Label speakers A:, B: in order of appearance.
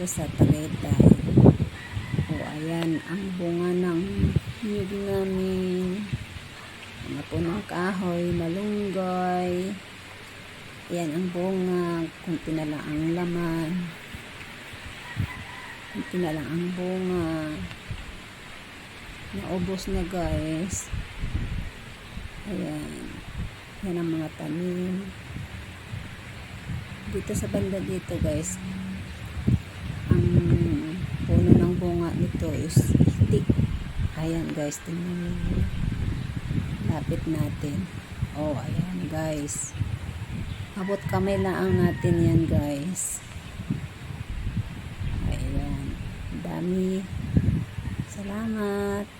A: dito sa Tagaytay. O ayan, ang bunga ng niyog namin. Mga punong kahoy, malunggay. Ayan ang bunga, kunti na lang ang laman. Kunti na lang ang bunga. Naubos na guys. Ayan. Yan ang mga tanim. Dito sa banda dito guys, nito is stick. Ayan guys, tingnan niyo. Lapit natin. Oh, ayan guys. Abot kamay lang natin yan guys. Ayan. Dami. Salamat.